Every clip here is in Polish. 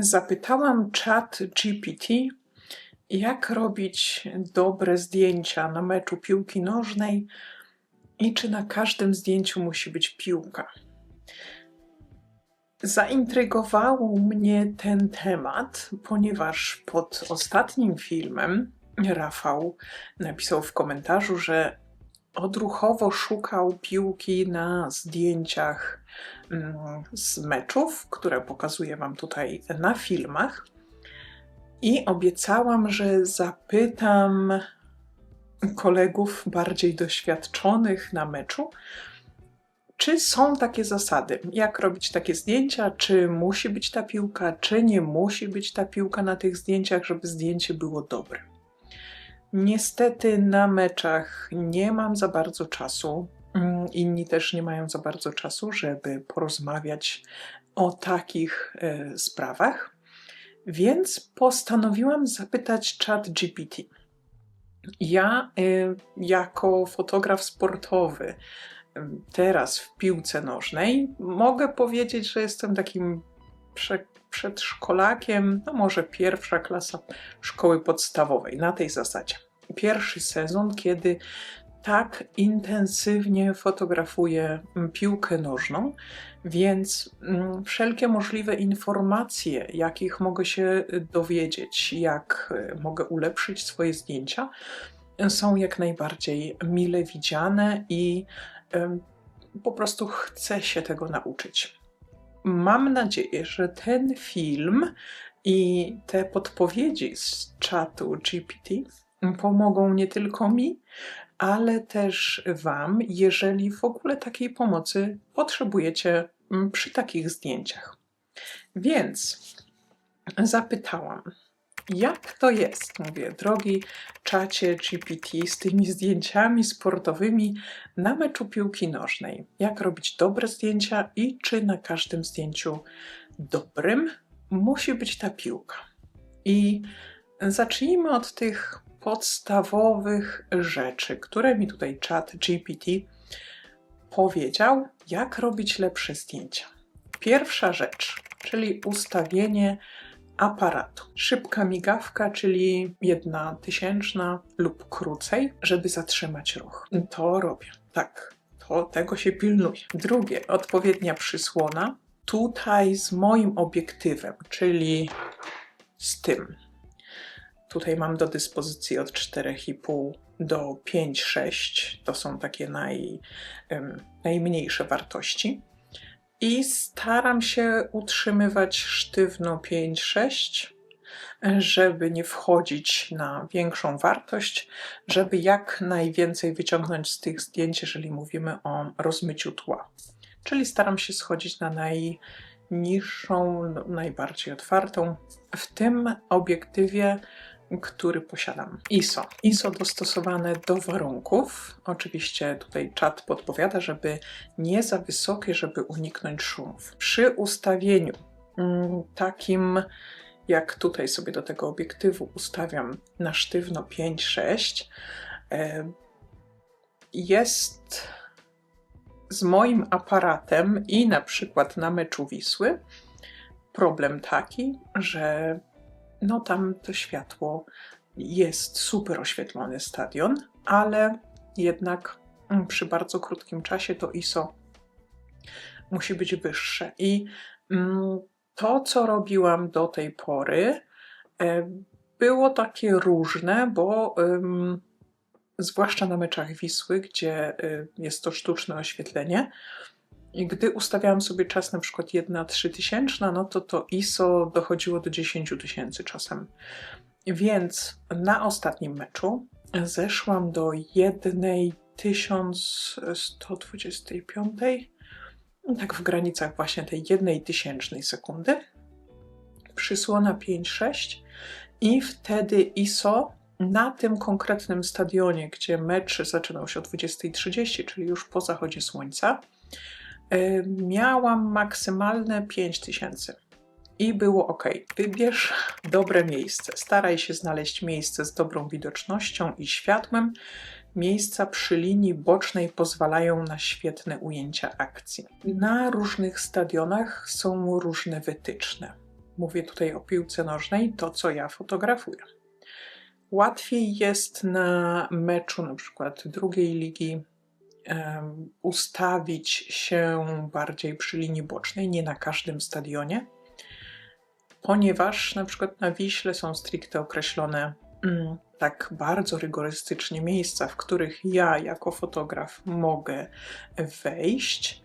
Zapytałam czat GPT, jak robić dobre zdjęcia na meczu piłki nożnej i czy na każdym zdjęciu musi być piłka. Zaintrygował mnie ten temat, ponieważ pod ostatnim filmem Rafał napisał w komentarzu, że odruchowo szukał piłki na zdjęciach z meczów, które pokazuję Wam tutaj na filmach. I obiecałam, że zapytam kolegów bardziej doświadczonych na meczu, czy są takie zasady, jak robić takie zdjęcia, czy musi być ta piłka, czy nie musi być ta piłka na tych zdjęciach, żeby zdjęcie było dobre. Niestety na meczach nie mam za bardzo czasu. Inni też nie mają za bardzo czasu, żeby porozmawiać o takich e, sprawach. Więc postanowiłam zapytać Chat GPT. Ja, e, jako fotograf sportowy, e, teraz w piłce nożnej, mogę powiedzieć, że jestem takim prze, przedszkolakiem, no może pierwsza klasa szkoły podstawowej, na tej zasadzie. Pierwszy sezon, kiedy tak intensywnie fotografuję piłkę nożną, więc mm, wszelkie możliwe informacje, jakich mogę się dowiedzieć, jak e, mogę ulepszyć swoje zdjęcia, są jak najbardziej mile widziane i po prostu chcę się tego nauczyć. Mam nadzieję, że ten film i te podpowiedzi z czatu GPT pomogą nie tylko mi, ale też Wam, jeżeli w ogóle takiej pomocy potrzebujecie mm, przy takich zdjęciach. Więc zapytałam, jak to jest, mówię, drogi czacie GPT z tymi zdjęciami sportowymi na meczu piłki nożnej. Jak robić dobre zdjęcia i czy na każdym zdjęciu dobrym musi być ta piłka. I zacznijmy od tych podstawowych rzeczy, które mi tutaj chat GPT powiedział, jak robić lepsze zdjęcia. Pierwsza rzecz, czyli ustawienie aparatu. Szybka migawka, czyli jedna tysięczna lub krócej, żeby zatrzymać ruch. To robię. Tak, to tego się pilnuje. Drugie, odpowiednia przysłona. Tutaj z moim obiektywem, czyli z tym Tutaj mam do dyspozycji od 4,5 do 5,6. To są takie naj, um, najmniejsze wartości. I staram się utrzymywać sztywno 5,6, żeby nie wchodzić na większą wartość, żeby jak najwięcej wyciągnąć z tych zdjęć, jeżeli mówimy o rozmyciu tła. Czyli staram się schodzić na najniższą, najbardziej otwartą. W tym obiektywie który posiadam. ISO. ISO dostosowane do warunków. Oczywiście tutaj czat podpowiada, żeby nie za wysokie, żeby uniknąć szumów. Przy ustawieniu mm, takim jak tutaj sobie do tego obiektywu ustawiam na sztywno 5-6, e, jest z moim aparatem i na przykład na meczu Wisły problem taki, że no tam to światło jest super oświetlony stadion, ale jednak mm, przy bardzo krótkim czasie to ISO musi być wyższe. I mm, to, co robiłam do tej pory, e, było takie różne, bo zwłaszcza na meczach Wisły, gdzie y, jest to sztuczne oświetlenie, i gdy ustawiałam sobie czas na przykład 1-3 tysięczna, no to to ISO dochodziło do 10 tysięcy czasem. Więc na ostatnim meczu zeszłam do 1125, tak w granicach właśnie tej 1 tysięcznej sekundy. Przysłona 5-6 i wtedy ISO na tym konkretnym stadionie, gdzie mecz zaczynał się o 20.30, czyli już po zachodzie słońca, miałam maksymalne 5000 i było ok. Wybierz dobre miejsce. Staraj się znaleźć miejsce z dobrą widocznością i światłem. Miejsca przy linii bocznej pozwalają na świetne ujęcia akcji. Na różnych stadionach są różne wytyczne. mówię tutaj o piłce nożnej, to co ja fotografuję. Łatwiej jest na meczu na przykład drugiej ligi ustawić się bardziej przy linii bocznej, nie na każdym stadionie, ponieważ na przykład na Wiśle są stricte określone mm, tak bardzo rygorystycznie miejsca, w których ja jako fotograf mogę wejść.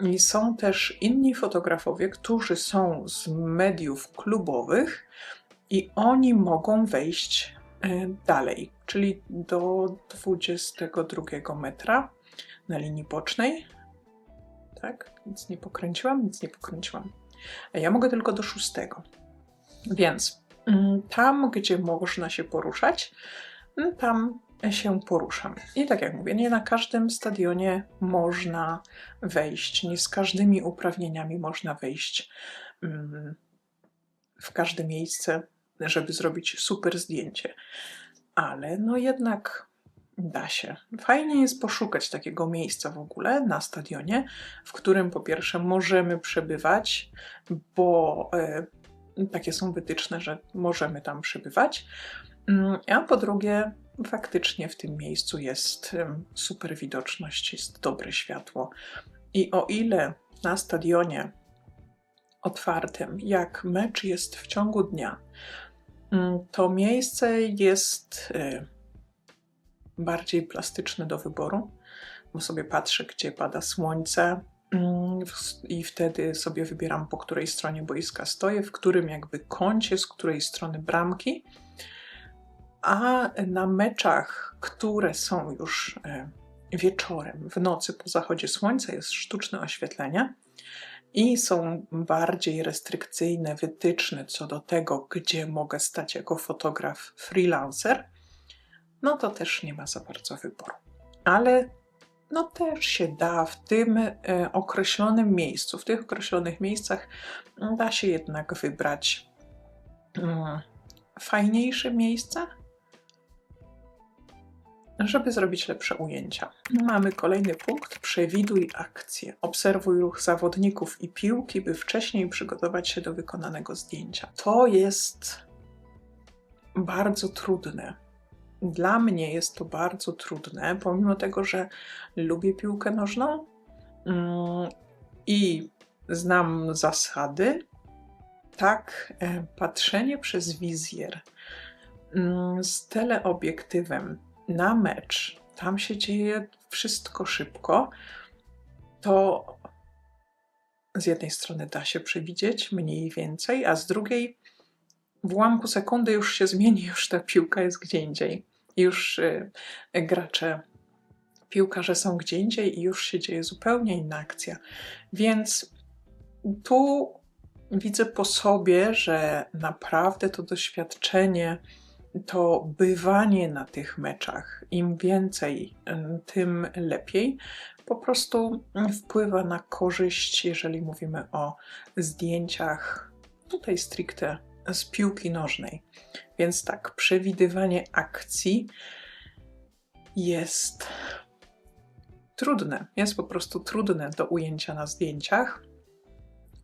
I są też inni fotografowie, którzy są z mediów klubowych i oni mogą wejść e, dalej, czyli do 22 metra na linii bocznej. Tak, nic nie pokręciłam, nic nie pokręciłam. A ja mogę tylko do szóstego. Więc mm, tam, gdzie można się poruszać, mm, tam się poruszam. I tak jak mówię, nie na każdym stadionie można wejść, nie z każdymi uprawnieniami można wejść mm, w każde miejsce, żeby zrobić super zdjęcie. Ale no jednak da się. Fajnie jest poszukać takiego miejsca w ogóle na stadionie, w którym po pierwsze możemy przebywać, bo y, takie są wytyczne, że możemy tam przebywać, y, a po drugie faktycznie w tym miejscu jest super widoczność, jest dobre światło. I o ile na stadionie otwartym, jak mecz jest w ciągu dnia, to miejsce jest y, bardziej plastyczne do wyboru, bo sobie patrzę, gdzie pada słońce, i wtedy sobie wybieram, po której stronie boiska stoję, w którym jakby kącie, z której strony bramki. A na meczach, które są już e, wieczorem, w nocy po zachodzie słońca, jest sztuczne oświetlenie i są bardziej restrykcyjne wytyczne co do tego, gdzie mogę stać jako fotograf freelancer, no to też nie ma za bardzo wyboru. Ale no też się da w tym e, określonym miejscu, w tych określonych miejscach da się jednak wybrać mm, fajniejsze miejsca, żeby zrobić lepsze ujęcia. Mamy kolejny punkt. Przewiduj akcję. Obserwuj ruch zawodników i piłki, by wcześniej przygotować się do wykonanego zdjęcia. To jest bardzo trudne. Dla mnie jest to bardzo trudne, pomimo tego, że lubię piłkę nożną mm, i znam zasady. Tak, e, patrzenie przez wizjer mm, z teleobiektywem na mecz, tam się dzieje wszystko szybko, to z jednej strony da się przewidzieć mniej więcej, a z drugiej w ułamku sekundy już się zmieni, już ta piłka jest gdzie indziej. Już y, gracze, piłkarze są gdzie indziej i już się dzieje zupełnie inna akcja. Więc tu widzę po sobie, że naprawdę to doświadczenie to bywanie na tych meczach, im więcej, tym lepiej, po prostu wpływa na korzyść, jeżeli mówimy o zdjęciach tutaj stricte z piłki nożnej. Więc tak, przewidywanie akcji jest trudne, jest po prostu trudne do ujęcia na zdjęciach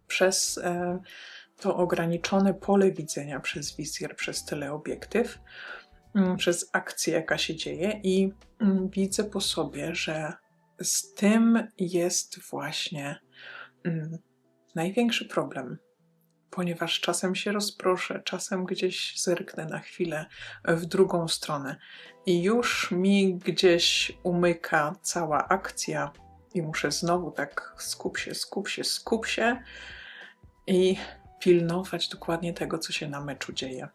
przez e, to ograniczone pole widzenia przez wizjer, przez teleobiektyw, mm, przez akcję, jaka się dzieje, i mm, widzę po sobie, że z tym jest właśnie mm, największy problem. Ponieważ czasem się rozproszę, czasem gdzieś zerknę na chwilę w drugą stronę i już mi gdzieś umyka cała akcja, i muszę znowu tak skup się, skup się, skup się i pilnować dokładnie tego, co się na meczu dzieje.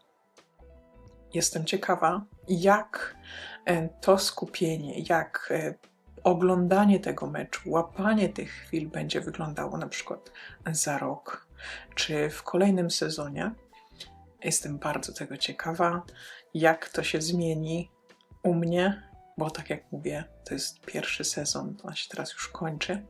Jestem ciekawa, jak e, to skupienie, jak e, oglądanie tego meczu, łapanie tych chwil będzie wyglądało na przykład za rok czy w kolejnym sezonie. Jestem bardzo tego ciekawa, jak to się zmieni u mnie, bo tak jak mówię, to jest pierwszy sezon, on się teraz już kończy.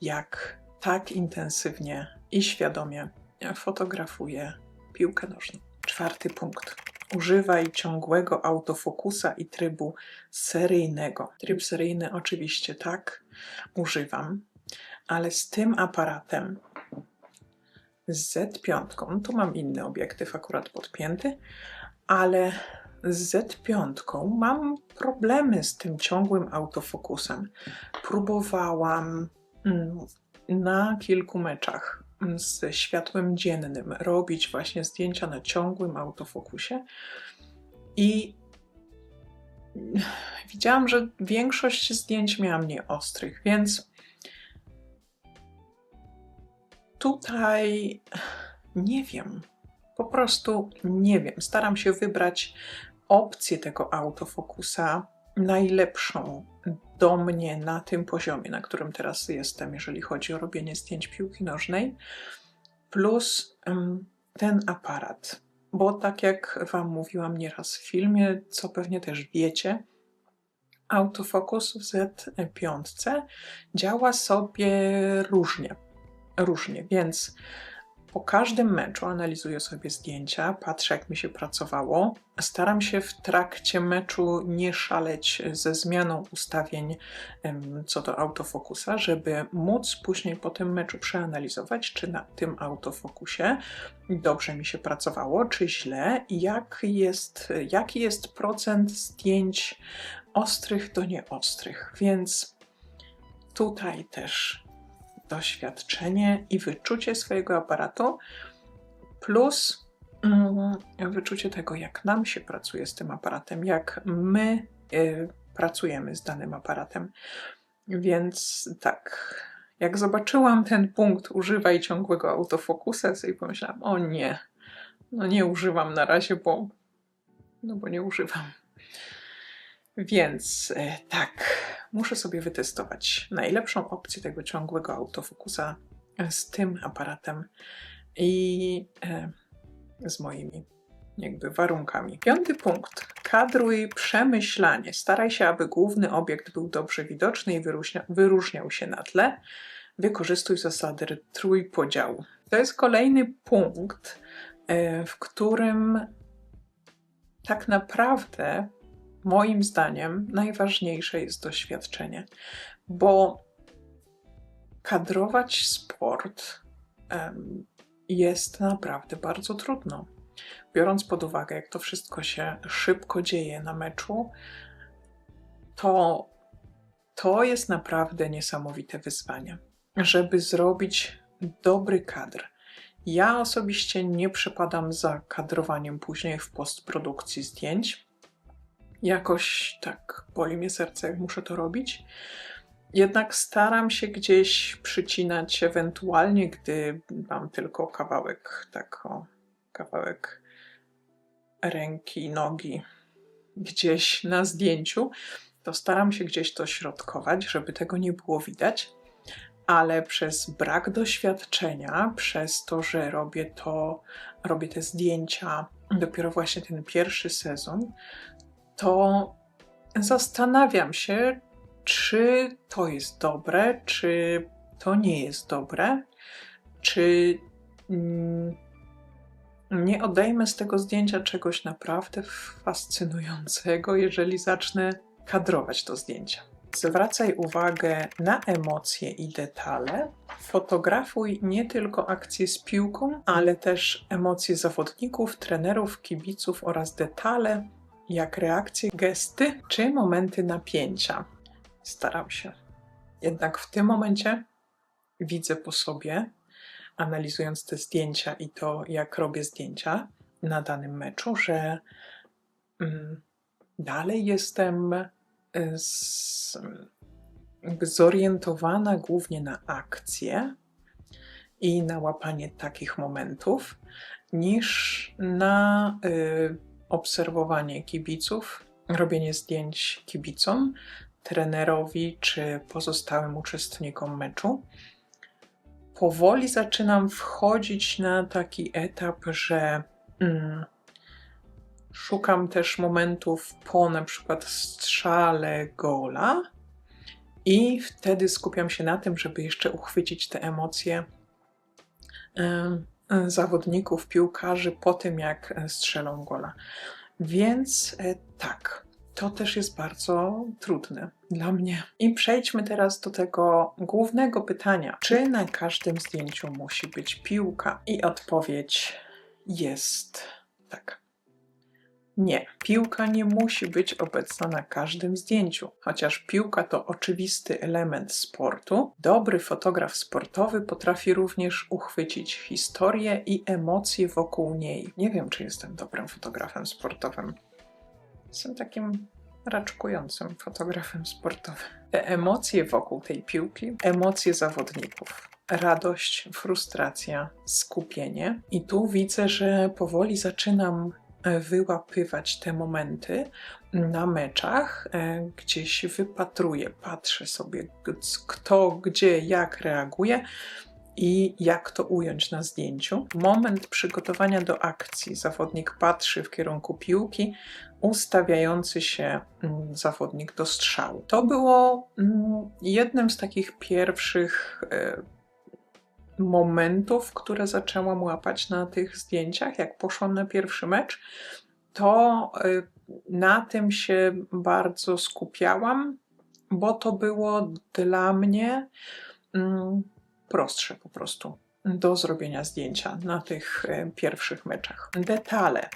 Jak tak intensywnie i świadomie fotografuję piłkę nożną. Czwarty punkt. Używaj ciągłego autofokusa i trybu seryjnego. Tryb seryjny oczywiście tak, używam, ale z tym aparatem z Z5, no tu mam inny obiektyw akurat podpięty, ale z Z5 mam problemy z tym ciągłym autofokusem. Próbowałam mm, na kilku meczach ze światłem dziennym robić właśnie zdjęcia na ciągłym autofokusie i widziałam, że większość zdjęć miała mnie ostrych, więc tutaj nie wiem. Po prostu nie wiem. Staram się wybrać opcję tego autofokusa najlepszą do mnie na tym poziomie, na którym teraz jestem, jeżeli chodzi o robienie zdjęć piłki nożnej, plus ten aparat. Bo tak jak Wam mówiłam nieraz w filmie, co pewnie też wiecie, autofokus w Z5 działa sobie różnie. Różnie, więc po każdym meczu analizuję sobie zdjęcia, patrzę jak mi się pracowało. Staram się w trakcie meczu nie szaleć ze zmianą ustawień co do autofokusa, żeby móc później po tym meczu przeanalizować, czy na tym autofokusie dobrze mi się pracowało, czy źle, jak jest, jaki jest procent zdjęć ostrych do nieostrych. Więc tutaj też doświadczenie i wyczucie swojego aparatu, plus mm, wyczucie tego, jak nam się pracuje z tym aparatem, jak my y, pracujemy z danym aparatem. Więc tak, jak zobaczyłam ten punkt używaj ciągłego autofokusa, sobie pomyślałam, o nie, no nie używam na razie, bo no bo nie używam. Więc e, tak, muszę sobie wytestować najlepszą opcję tego ciągłego autofokusa z tym aparatem i e, z moimi jakby warunkami. Piąty punkt. Kadruj przemyślanie. Staraj się, aby główny obiekt był dobrze widoczny i wyróżnia, wyróżniał się na tle. Wykorzystuj zasady trójpodziału. To jest kolejny punkt, e, w którym tak naprawdę moim zdaniem najważniejsze jest doświadczenie, bo kadrować sport jest naprawdę bardzo trudno. Biorąc pod uwagę, jak to wszystko się szybko dzieje na meczu, to to jest naprawdę niesamowite wyzwanie, żeby zrobić dobry kadr. Ja osobiście nie przepadam za kadrowaniem później w postprodukcji zdjęć jakoś tak boli mnie serce, jak muszę to robić. Jednak staram się gdzieś przycinać, ewentualnie, gdy mam tylko kawałek, tak o, kawałek ręki, nogi gdzieś na zdjęciu, to staram się gdzieś to środkować, żeby tego nie było widać. Ale przez brak doświadczenia, przez to, że robię to, robię te zdjęcia dopiero właśnie ten pierwszy sezon, to zastanawiam się, czy to jest dobre, czy to nie jest dobre, czy mm, nie odejmę z tego zdjęcia czegoś naprawdę fascynującego, jeżeli zacznę kadrować to zdjęcie. Zwracaj uwagę na emocje i detale. Fotografuj nie tylko akcje z piłką, ale też emocje zawodników, trenerów, kibiców oraz detale, jak reakcje, gesty czy momenty napięcia. Staram się. Jednak w tym momencie widzę po sobie, analizując te zdjęcia i to, jak robię zdjęcia na danym meczu, że mm, dalej jestem y, z, zorientowana głównie na akcję i na łapanie takich momentów, niż na y, obserwowanie kibiców, robienie zdjęć kibicom, trenerowi czy pozostałym uczestnikom meczu. Powoli zaczynam wchodzić na taki etap, że mm, szukam też momentów po na przykład strzale gola i wtedy skupiam się na tym, żeby jeszcze uchwycić te emocje zawodników, piłkarzy po tym, jak strzelą gola. Więc e, tak, to też jest bardzo trudne dla mnie. I przejdźmy teraz do tego głównego pytania: czy na każdym zdjęciu musi być piłka? I odpowiedź jest taka. Nie, piłka nie musi być obecna na każdym zdjęciu. Chociaż piłka to oczywisty element sportu, dobry fotograf sportowy potrafi również uchwycić historię i emocje wokół niej. Nie wiem, czy jestem dobrym fotografem sportowym. Jestem takim raczkującym fotografem sportowym. Te emocje wokół tej piłki, emocje zawodników. Radość, frustracja, skupienie. I tu widzę, że powoli zaczynam wyłapywać te momenty na meczach, e, gdzieś wypatruję, patrzę sobie, kto, gdzie, jak reaguje i jak to ująć na zdjęciu. Moment przygotowania do akcji. Zawodnik patrzy w kierunku piłki, ustawiający się mm, zawodnik do strzału. To było mm, jednym z takich pierwszych e, momentów, które zaczęłam łapać na tych zdjęciach, jak poszłam na pierwszy mecz, to y, na tym się bardzo skupiałam, bo to było dla mnie mm, prostsze po prostu do zrobienia zdjęcia na tych y, pierwszych meczach. Detale,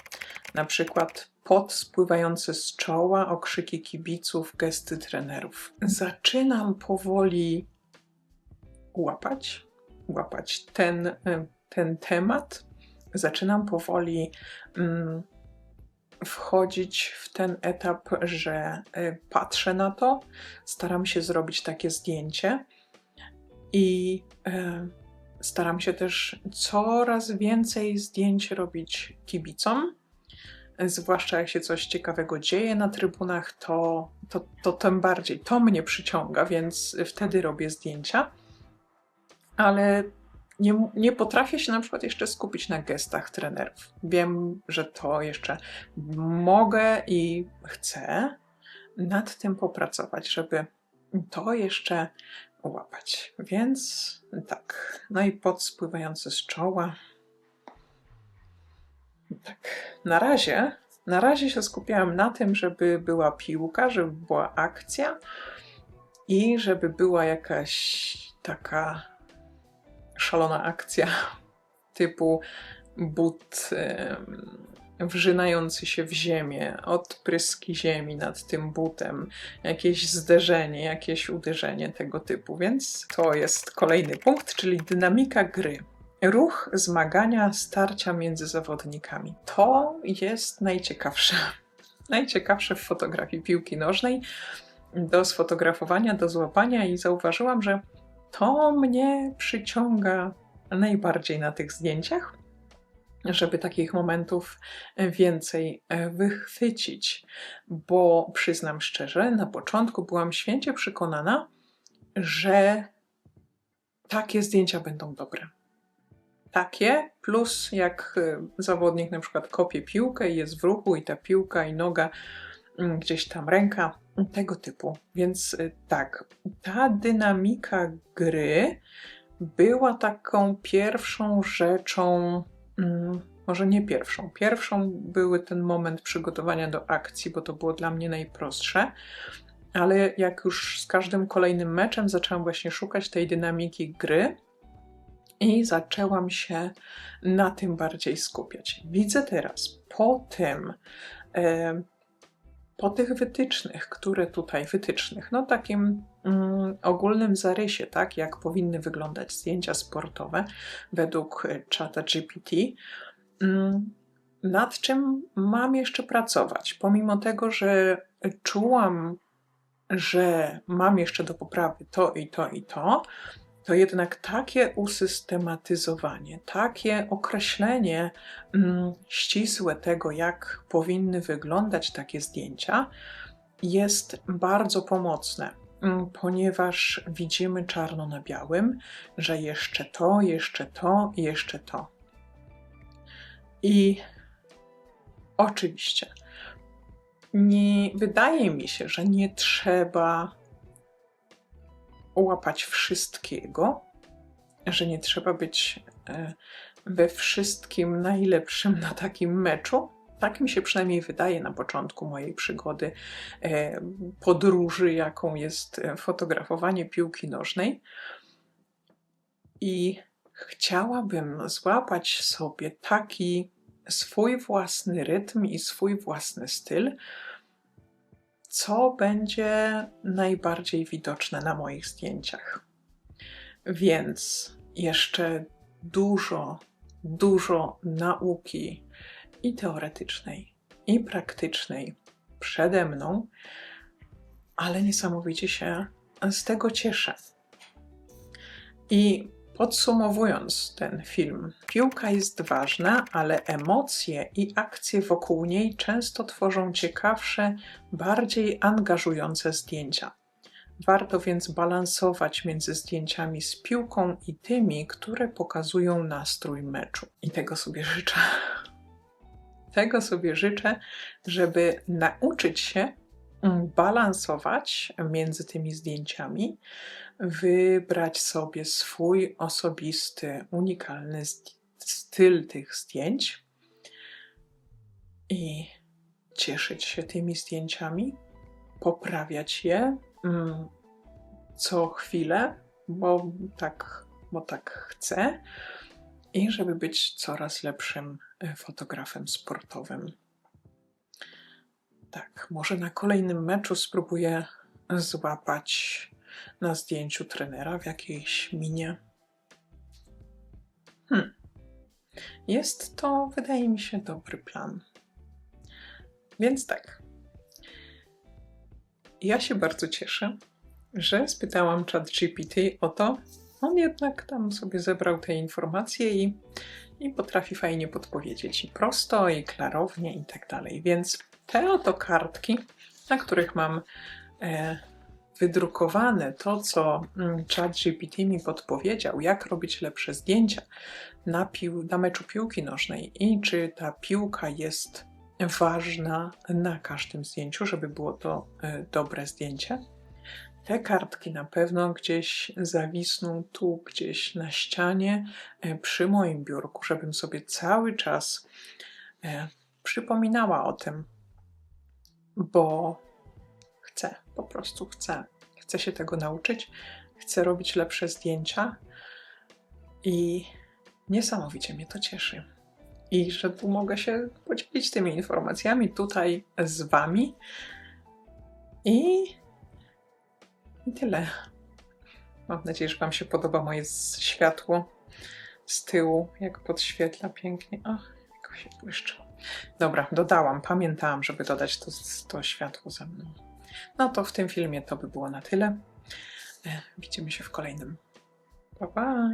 na przykład pot spływający z czoła, okrzyki kibiców, gesty trenerów. Zaczynam powoli łapać łapać ten, y, ten temat, zaczynam powoli mm, wchodzić w ten etap, że y, patrzę na to, staram się zrobić takie zdjęcie i y, staram się też coraz więcej zdjęć robić kibicom. Zwłaszcza jak się coś ciekawego dzieje na trybunach, to, to, to tym bardziej to mnie przyciąga, więc wtedy robię zdjęcia ale nie, nie potrafię się na przykład jeszcze skupić na gestach trenerów. Wiem, że to jeszcze mogę i chcę nad tym popracować, żeby to jeszcze łapać. Więc tak, no i pot spływający z czoła. Tak, na razie, na razie się skupiałam na tym, żeby była piłka, żeby była akcja i żeby była jakaś taka szalona akcja typu but wrzynający się w ziemię, odpryski ziemi nad tym butem, jakieś zderzenie, jakieś uderzenie tego typu. Więc to jest kolejny punkt, czyli dynamika gry. Ruch, zmagania, starcia między zawodnikami. To jest najciekawsze. Najciekawsze w fotografii piłki nożnej do sfotografowania, do złapania i zauważyłam, że to mnie przyciąga najbardziej na tych zdjęciach, żeby takich momentów więcej e, wychwycić, bo przyznam szczerze, na początku byłam święcie przekonana, że takie zdjęcia będą dobre. Takie, plus jak e, zawodnik na przykład kopie piłkę i jest w ruchu, i ta piłka, i noga, gdzieś tam ręka tego typu. Więc y, tak, ta dynamika gry była taką pierwszą rzeczą, mm, może nie pierwszą. Pierwszą były ten moment przygotowania do akcji, bo to było dla mnie najprostsze. Ale jak już z każdym kolejnym meczem zaczęłam właśnie szukać tej dynamiki gry i zaczęłam się na tym bardziej skupiać. Widzę teraz po tym, po tych wytycznych, które tutaj, wytycznych, no takim mm, ogólnym zarysie, tak, jak powinny wyglądać zdjęcia sportowe według czata GPT, mm, nad czym mam jeszcze pracować, pomimo tego, że czułam, że mam jeszcze do poprawy to i to i to, to jednak takie usystematyzowanie, takie określenie mm, ścisłe tego, jak powinny wyglądać takie zdjęcia, jest bardzo pomocne, mm, ponieważ widzimy czarno na białym, że jeszcze to, jeszcze to, jeszcze to. I oczywiście, nie wydaje mi się, że nie trzeba łapać wszystkiego, że nie trzeba być e, we wszystkim najlepszym na takim meczu. Tak mi się przynajmniej wydaje na początku mojej przygody e, podróży, jaką jest e, fotografowanie piłki nożnej. I chciałabym złapać sobie taki swój własny rytm i swój własny styl, co będzie najbardziej widoczne na moich zdjęciach. Więc jeszcze dużo, dużo nauki i teoretycznej, i praktycznej przede mną, ale niesamowicie się z tego cieszę. I Podsumowując ten film, piłka jest ważna, ale emocje i akcje wokół niej często tworzą ciekawsze, bardziej angażujące zdjęcia. Warto więc balansować między zdjęciami z piłką i tymi, które pokazują nastrój meczu. I tego sobie życzę. Tego sobie życzę, żeby nauczyć się balansować między tymi zdjęciami, wybrać sobie swój osobisty, unikalny styl tych zdjęć i cieszyć się tymi zdjęciami, poprawiać je mm, co chwilę, bo tak, bo tak chcę, i żeby być coraz lepszym e, fotografem sportowym. Tak, może na kolejnym meczu spróbuję złapać na zdjęciu trenera w jakiejś minie. Hmm. Jest to, wydaje mi się, dobry plan. Więc tak. Ja się bardzo cieszę, że spytałam ChatGPT o to. On jednak tam sobie zebrał te informacje i, i potrafi fajnie podpowiedzieć i prosto, i klarownie, i tak dalej. Więc te oto kartki, na których mam e, wydrukowane to, co mm, ChatGPT mi podpowiedział, jak robić lepsze zdjęcia na, pił- na meczu piłki nożnej i czy ta piłka jest ważna na każdym zdjęciu, żeby było to y, dobre zdjęcie. Te kartki na pewno gdzieś zawisną tu, gdzieś na ścianie y, przy moim biurku, żebym sobie cały czas y, przypominała o tym, bo chcę, po prostu chcę. Chcę się tego nauczyć, chcę robić lepsze zdjęcia i niesamowicie mnie to cieszy. I że tu mogę się podzielić tymi informacjami tutaj z Wami. I, I tyle. Mam nadzieję, że Wam się podoba moje światło z tyłu, jak podświetla pięknie. O, jak się błyszczy. Dobra, dodałam. Pamiętałam, żeby dodać to, to światło ze mną. No to w tym filmie to by było na tyle. E, widzimy się w kolejnym. Pa, pa!